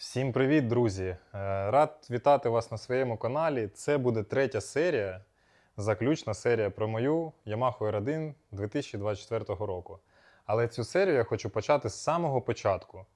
Всім привіт, друзі! Е, Рад вітати вас на своєму каналі. Це буде третя серія, заключна серія про мою Yamaha R1 2024 року. Але цю серію я хочу почати з самого початку.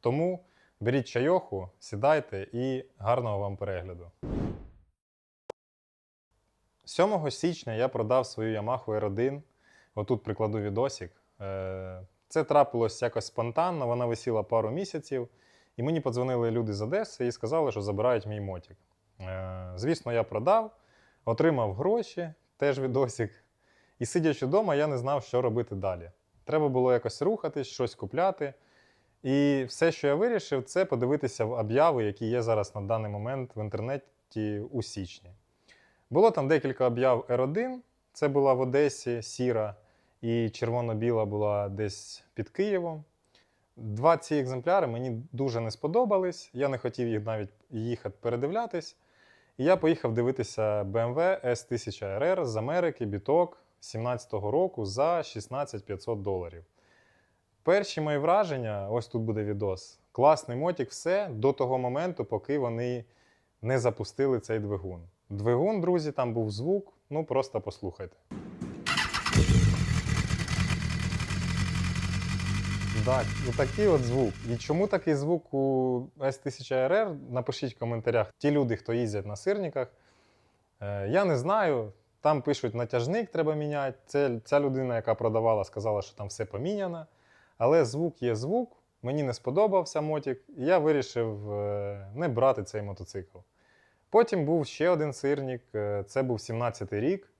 Тому беріть чайоху, сідайте і гарного вам перегляду. 7 січня я продав свою Yamaha R1. Отут прикладу відосик. Е, Це трапилось якось спонтанно, вона висіла пару місяців. І мені подзвонили люди з Одеси і сказали, що забирають мій мотик. Е, звісно, я продав, отримав гроші, теж відосик. І сидячи вдома, я не знав, що робити далі. Треба було якось рухатись, щось купляти. І все, що я вирішив, це подивитися в обяви, які є зараз на даний момент в інтернеті у січні. Було там декілька об'яв R1, це була в Одесі сіра, і червоно-біла була десь під Києвом. Два ці екземпляри мені дуже не сподобались. Я не хотів їх навіть їхати передивлятись. І я поїхав дивитися BMW S1000RR з Америки, біток 17-го року за 16 500 доларів. Перші мої враження, ось тут буде відос. Класний мотик, все до того моменту, поки вони не запустили цей двигун. Двигун, друзі, там був звук, ну просто послухайте. Так, і такий от звук. І чому такий звук у S1000RR? Напишіть в коментарях ті люди, хто їздять на сирниках. Е, я не знаю. Там пишуть, натяжник треба міняти. Це, ця людина, яка продавала, сказала, що там все поміняно. Але звук є звук. Мені не сподобався мотик, і я вирішив е, не брати цей мотоцикл. Потім був ще один сирник, е, це був 17-й рік.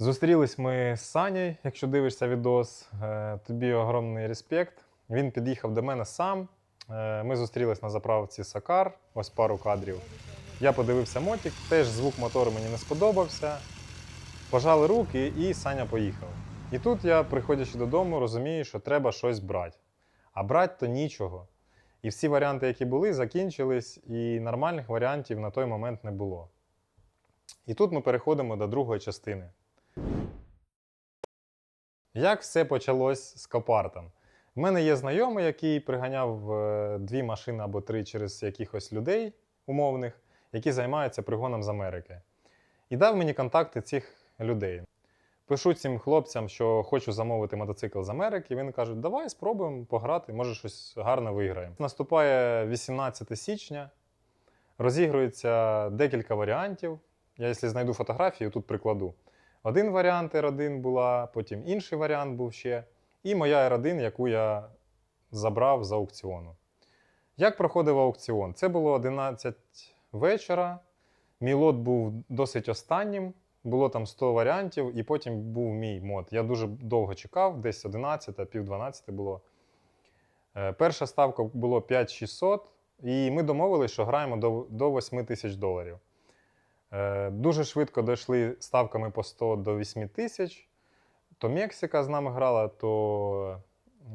Зустрілись ми з Санєю, якщо дивишся відос. Е, Тобі огромний респект. Він під'їхав до мене сам. Е, Ми зустрілись на заправці Сакар, ось пару кадрів. Я подивився мотик, теж звук мотору мені не сподобався. Пожали руки, і Саня поїхав. І тут я, приходячи додому, розумію, що треба щось брати. А брати то нічого. І всі варіанти, які були, закінчились, і нормальних варіантів на той момент не було. І тут ми переходимо до другої частини. Як все почалось з Копартом? У мене є знайомий, який приганяв е, дві машини або три через якихось людей умовних, які займаються пригоном з Америки. І дав мені контакти цих людей. Пишу цим хлопцям, що хочу замовити мотоцикл з Америки. Він каже, давай спробуємо пограти, може щось гарно виграємо. Наступає 18 січня, розігрується декілька варіантів. Я, якщо знайду фотографію, тут прикладу. Один варіант R1 була, потім інший варіант був ще. І моя R1, яку я забрав з аукціону. Як проходив аукціон? Це було 11 вечора. Мій лот був досить останнім. Було там 100 варіантів, і потім був мій мод. Я дуже довго чекав, десь 11, пів 12 було. Е, Перша ставка було 5600, і ми домовилися, що граємо до, до 8 тисяч доларів. Е, Дуже швидко дійшли ставками по 100 до 8 тисяч. То Мексика з нами грала, то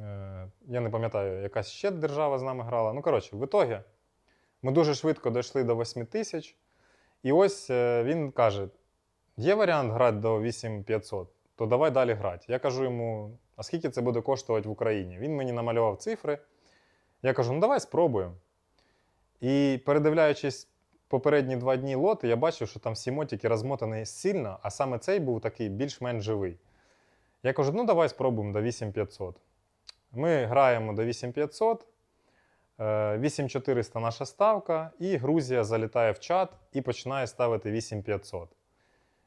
е, я не пам'ятаю, якась ще держава з нами грала. Ну, коротше, в ітогі ми дуже швидко дійшли до 8 тисяч. І ось е, він каже: є варіант грати до 8500, то давай далі грати. Я кажу йому, а скільки це буде коштувати в Україні? Він мені намалював цифри. Я кажу, ну давай спробуємо. І передивляючись попередні два дні лоти, я бачив, що там всі мотики розмотані сильно, а саме цей був такий більш-менш живий. Я кажу, ну давай спробуємо до 8500. Ми граємо до 8500. е, 8400 наша ставка, і Грузія залітає в чат і починає ставити 8500.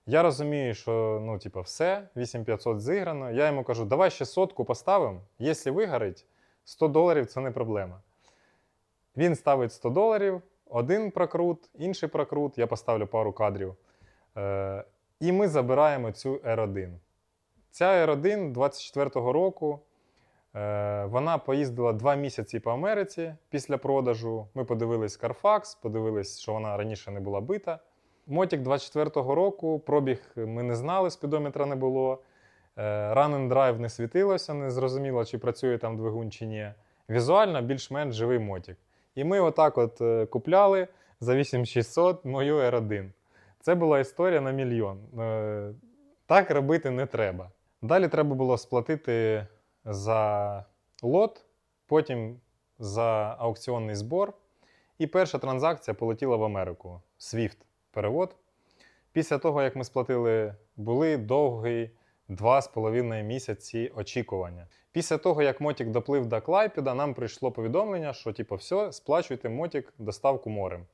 Я розумію, що ну, типу, все, 8500 зіграно. Я йому кажу, давай ще сотку поставимо. Якщо вигорить, 100 доларів це не проблема. Він ставить 100 доларів, один прокрут, інший прокрут, я поставлю пару кадрів. Е, і ми забираємо цю R1. Ця R1 24-го року. е, Вона поїздила два місяці по Америці після продажу. Ми подивились Carfax, подивились, що вона раніше не була бита. Мотик 24-го року, пробіг ми не знали, спідометра не було. Е, Run and Drive не світилося, не зрозуміло, чи працює там двигун чи ні. Візуально більш-менш живий мотик. І ми отак от е, купляли за 8600 мою R1. Це була історія на мільйон. Е, Так робити не треба. Далі треба було сплатити за лот, потім за аукціонний збор. І перша транзакція полетіла в Америку. SWIFT перевод. Після того, як ми сплатили, були з половиною місяці очікування. Після того, як Мотік доплив до Клайпеда, нам прийшло повідомлення, що типу, все, сплачуйте Мотік доставку морем.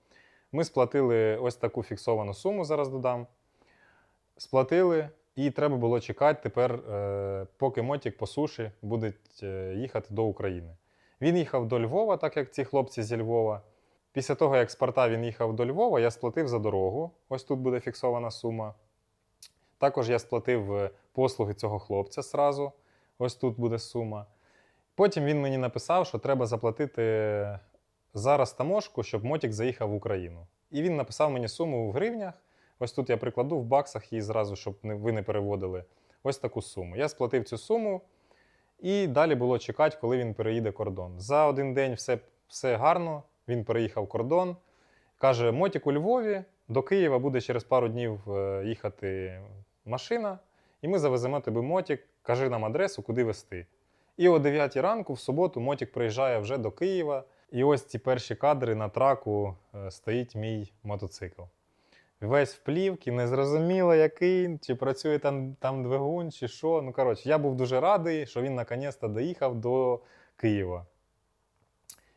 Ми сплатили ось таку фіксовану суму, зараз додам. Сплатили, і треба було чекати тепер, е, поки Мотік по суші буде їхати до України. Він їхав до Львова, так як ці хлопці зі Львова. Після того, як з порта він їхав до Львова, я сплатив за дорогу. Ось тут буде фіксована сума. Також я сплатив е, послуги цього хлопця сразу. Ось тут буде сума. Потім він мені написав, що треба заплатити зараз таможку, щоб Мотік заїхав в Україну. І він написав мені суму в гривнях. Ось тут я прикладу в баксах її зразу, щоб ви не переводили. Ось таку суму. Я сплатив цю суму, і далі було чекати, коли він переїде кордон. За один день все, все гарно. Він переїхав кордон. Каже: Мотік у Львові, до Києва буде через пару днів е, їхати машина, і ми завеземо тебе Мотік, кажи нам адресу, куди везти. І о 9 ранку в суботу Мотік приїжджає вже до Києва. І ось ці перші кадри на траку е, стоїть мій мотоцикл. Весь в плівки, незрозуміло який, чи працює там, там двигун, чи що. Ну, коротше, я був дуже радий, що він наконець-то доїхав до Києва.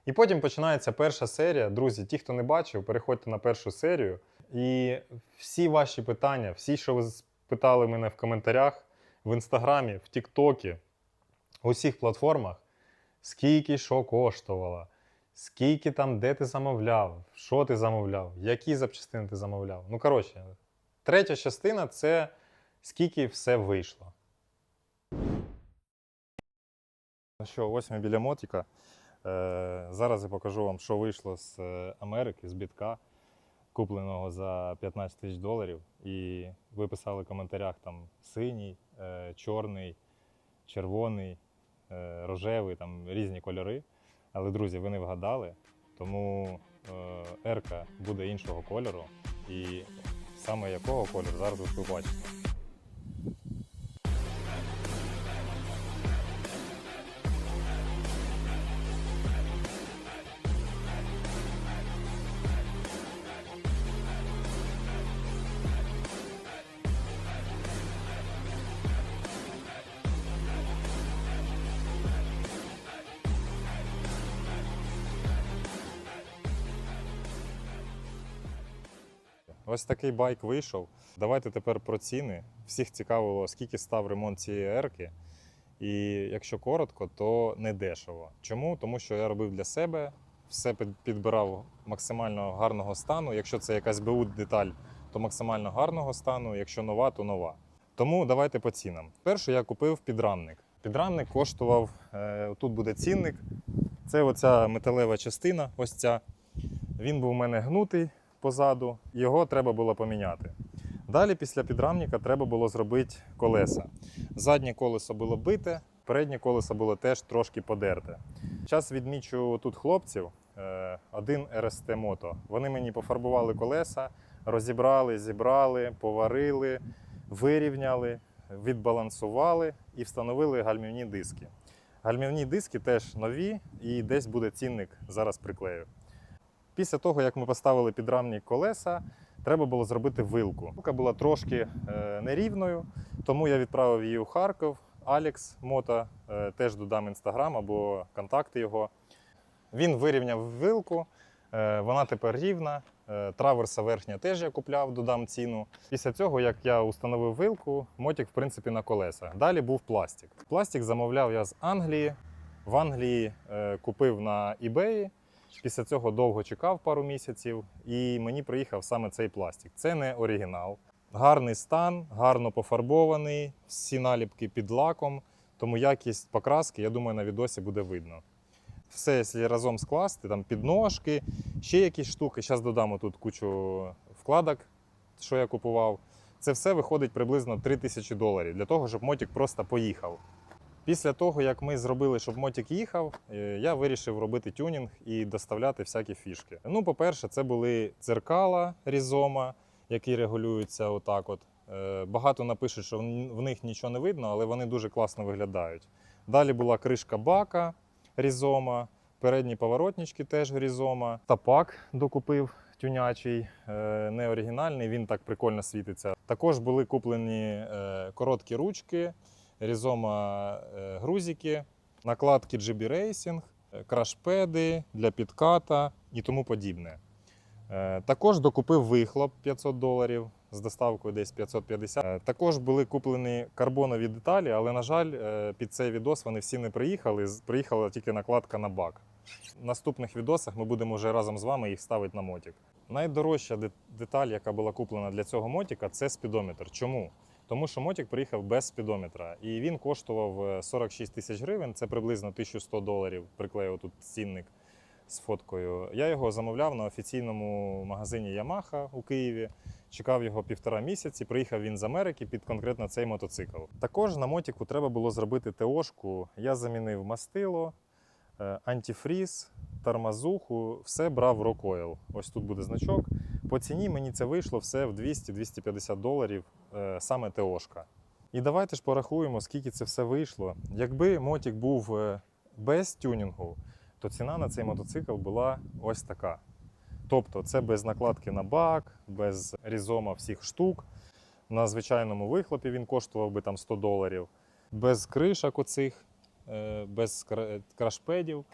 І потім починається перша серія. Друзі, ті, хто не бачив, переходьте на першу серію. І всі ваші питання, всі, що ви питали мене в коментарях, в інстаграмі, в Тіктокі, у всіх платформах, скільки що коштувало, скільки там, де ти замовляв, що ти замовляв, які запчастини ти замовляв. Ну, коротше, третя частина це скільки все вийшло. Ну що, ось ми біля мотіка. Е, зараз я покажу вам, що вийшло з е, Америки, з бітка, купленого за 15 тисяч доларів. І ви писали в коментарях там синій, е, чорний, червоний, е, рожевий, там різні кольори. Але, друзі, ви не вгадали, тому е, ерка буде іншого кольору. І саме якого кольору зараз ви побачите. Ось такий байк вийшов. Давайте тепер про ціни. Всіх цікавило, скільки став ремонт цієї ерки. І якщо коротко, то не дешево. Чому? Тому що я робив для себе, все підбирав максимально гарного стану. Якщо це якась БУ деталь, то максимально гарного стану. Якщо нова, то нова. Тому давайте по цінам. Перше я купив підрамник. Підрамник коштував, е, тут буде цінник. Це оця металева частина, ось ця. Він був у мене гнутий позаду, його треба було поміняти. Далі, після підрамника, треба було зробити колеса. Заднє колесо було бите, переднє колесо було теж трошки подерте. Зараз відмічу тут хлопців, е, один РСТ Мото. Вони мені пофарбували колеса, розібрали, зібрали, поварили, вирівняли, відбалансували і встановили гальмівні диски. Гальмівні диски теж нові, і десь буде цінник, зараз приклею. Після того, як ми поставили підрамні колеса, треба було зробити вилку. Вилка була трошки е, нерівною, тому я відправив її у Харків. Алекс Мото, е, теж додам інстаграм або контакти його. Він вирівняв вилку, е, вона тепер рівна. Траверса верхня теж я купляв, додам ціну. Після цього, як я установив вилку, мотик, в принципі, на колеса. Далі був пластик. Пластик замовляв я з Англії. В Англії купив на eBay. Після цього довго чекав пару місяців, і мені приїхав саме цей пластик. Це не оригінал. Гарний стан, гарно пофарбований, всі наліпки під лаком, тому якість покраски, я думаю, на відосі буде видно. Все, якщо разом скласти, там підножки, ще якісь штуки. Зараз додамо тут кучу вкладок, що я купував. Це все виходить приблизно 3 тисячі доларів для того, щоб мотик просто поїхав. Після того, як ми зробили, щоб мотик їхав, е, я вирішив робити тюнінг і доставляти всякі фішки. Ну, по-перше, це були дзеркала різома, які регулюються отак. От. Е, Багато напишуть, що в них нічого не видно, але вони дуже класно виглядають. Далі була кришка бака різома, Передні поворотнички теж грізома. Тапак докупив тюнячий, е, не оригінальний, він так прикольно світиться. Також були куплені короткі ручки, різома е, грузики, накладки GB Racing, е, крашпеди для підката і тому подібне. Е, Також докупив вихлоп 500 доларів з доставкою десь 550. Е, Також були куплені карбонові деталі, але, на жаль, під цей відос вони всі не приїхали. Приїхала тільки накладка на бак. В наступних відосах ми будемо вже разом з вами їх ставити на мотик. Найдорожча деталь, яка була куплена для цього мотика, це спідометр. Чому? Тому що мотик приїхав без спідометра, і він коштував е, 46 тисяч гривень, це приблизно 1100 доларів. Приклеїв тут цінник з фоткою. Я його замовляв на офіційному магазині Yamaha у Києві. Чекав його півтора місяці. Приїхав він з Америки під конкретно цей мотоцикл. Також на мотіку треба було зробити ТОшку. Я замінив мастило, е, антифріз, тормозуху, все брав Rockoil. Ось тут буде значок. По ціні мені це вийшло все в 200-250 доларів, е, саме ТОшка. І давайте ж порахуємо, скільки це все вийшло. Якби мотик був е, без тюнінгу, то ціна на цей мотоцикл була ось така. Тобто це без накладки на бак, без різома всіх штук. На звичайному вихлопі він коштував би там 100 доларів, без кришок оцих, е, без крашпедів,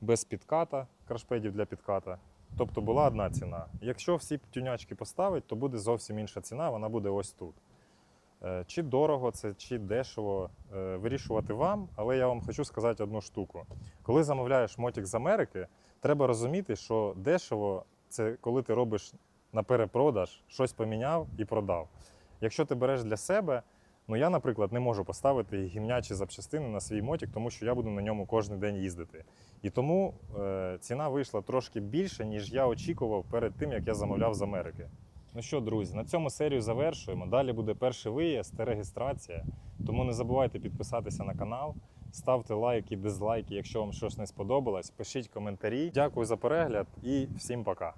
без підката, крашпедів для підката. Тобто була одна ціна. Якщо всі тюнячки поставить, то буде зовсім інша ціна, вона буде ось тут. Е, Чи дорого це, чи дешево е, вирішувати вам, але я вам хочу сказати одну штуку. Коли замовляєш мотик з Америки, треба розуміти, що дешево це коли ти робиш на перепродаж, щось поміняв і продав. Якщо ти береш для себе, ну я, наприклад, не можу поставити гімнячі запчастини на свій мотик, тому що я буду на ньому кожен день їздити. І тому е, ціна вийшла трошки більше, ніж я очікував перед тим, як я замовляв з Америки. Ну що, друзі, на цьому серію завершуємо. Далі буде перший виїзд та реєстрація. Тому не забувайте підписатися на канал, ставте лайки, дизлайки, якщо вам щось не сподобалось. Пишіть коментарі. Дякую за перегляд і всім пока.